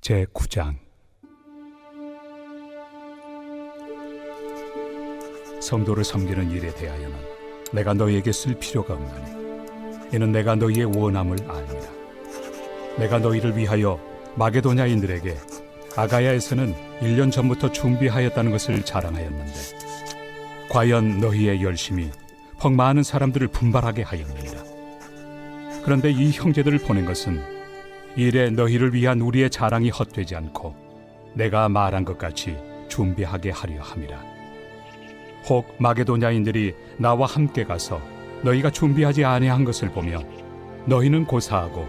제 9장 성도를 섬기는 일에 대하여는 내가 너희에게 쓸 필요가 없나니 이는 내가 너희의 원함을 압니다. 내가 너희를 위하여 마게도냐인들에게 아가야에서는 1년 전부터 준비하였다는 것을 자랑하였는데 과연 너희의 열심이 퍽 많은 사람들을 분발하게 하였느니라. 그런데 이 형제들을 보낸 것은 일에 너희를 위한 우리의 자랑이 헛되지 않고 내가 말한 것 같이 준비하게 하려 함이라. 혹 마게도냐인들이 나와 함께 가서 너희가 준비하지 아니한 것을 보며 너희는 고사하고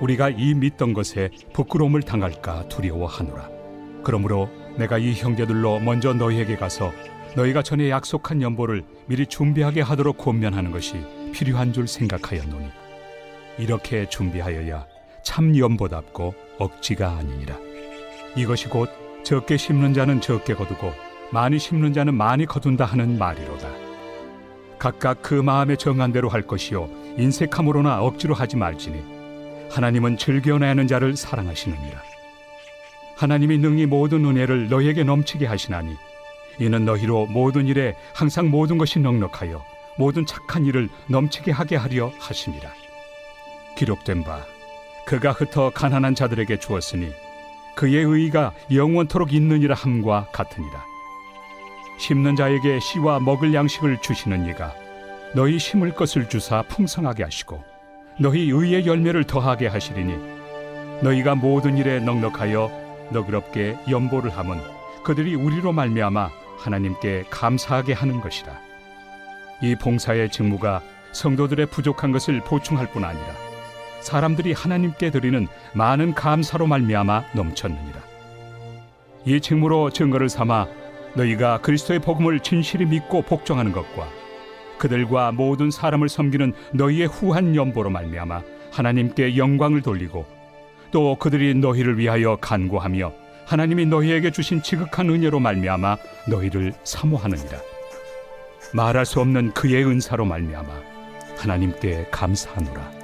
우리가 이 믿던 것에 부끄러움을 당할까 두려워하노라. 그러므로 내가 이 형제들로 먼저 너희에게 가서 너희가 전에 약속한 연보를 미리 준비하게 하도록 권면하는 것이 필요한 줄 생각하였노니 이렇게 준비하여야 참 연보답고 억지가 아니니라. 이것이 곧 적게 심는 자는 적게 거두고 많이 심는 자는 많이 거둔다 하는 말이로다. 각각 그 마음에 정한 대로 할 것이요 인색함으로나 억지로 하지 말지니 하나님은 즐겨내 하는 자를 사랑하시느니라. 하나님이 능히 모든 은혜를 너희에게 넘치게 하시나니 이는 너희로 모든 일에 항상 모든 것이 넉넉하여 모든 착한 일을 넘치게 하게 하려 하심이라. 기록된 바 그가 흩어 가난한 자들에게 주었으니 그의 의가 영원토록 있느니라 함과 같으니라. 심는 자에게 씨와 먹을 양식을 주시는 이가 너희 심을 것을 주사 풍성하게 하시고 너희 의의 열매를 더하게 하시리니 너희가 모든 일에 넉넉하여 너그럽게 연보를 함은 그들이 우리로 말미암아 하나님께 감사하게 하는 것이라. 이 봉사의 직무가 성도들의 부족한 것을 보충할 뿐 아니라 사람들이 하나님께 드리는 많은 감사로 말미암아 넘쳤느니라. 이 직무로 증거를 삼아 너희가 그리스도의 복음을 진실히 믿고 복종하는 것과 그들과 모든 사람을 섬기는 너희의 후한 연보로 말미암아 하나님께 영광을 돌리고 또 그들이 너희를 위하여 간구하며 하나님이 너희에게 주신 지극한 은혜로 말미암아 너희를 사모하느니라. 말할 수 없는 그의 은사로 말미암아 하나님께 감사하노라.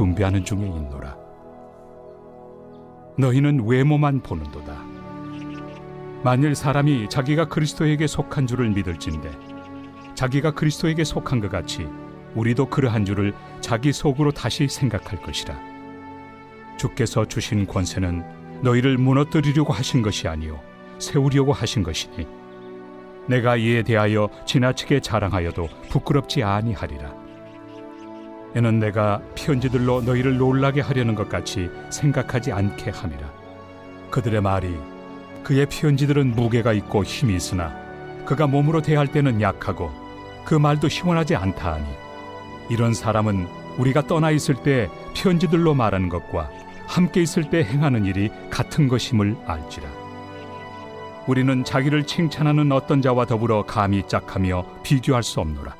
준비하는 중에 있노라. 너희는 외모만 보는도다. 만일 사람이 자기가 그리스도에게 속한 줄을 믿을진데 자기가 그리스도에게 속한 것 같이 우리도 그러한 줄을 자기 속으로 다시 생각할 것이라. 주께서 주신 권세는 너희를 무너뜨리려고 하신 것이 아니요 세우려고 하신 것이니 내가 이에 대하여 지나치게 자랑하여도 부끄럽지 아니하리라. 이는 내가 편지들로 너희를 놀라게 하려는 것 같이 생각하지 않게 함이라. 그들의 말이 그의 편지들은 무게가 있고 힘이 있으나 그가 몸으로 대할 때는 약하고 그 말도 시원하지 않다 하니 이런 사람은 우리가 떠나 있을 때 편지들로 말하는 것과 함께 있을 때 행하는 일이 같은 것임을 알지라. 우리는 자기를 칭찬하는 어떤 자와 더불어 감히 짝하며 비교할 수 없노라.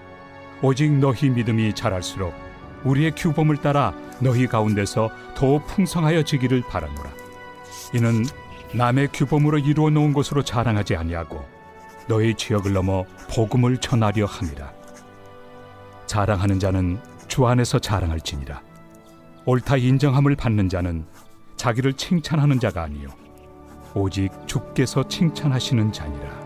오직 너희 믿음이 자랄수록 우리의 규범을 따라 너희 가운데서 더 풍성하여 지기를 바라노라. 이는 남의 규범으로 이루어 놓은 것으로 자랑하지 아니하고 너희 지역을 넘어 복음을 전하려 함이라. 자랑하는 자는 주 안에서 자랑할지니라. 옳다 인정함을 받는 자는 자기를 칭찬하는 자가 아니요 오직 주께서 칭찬하시는 자니라.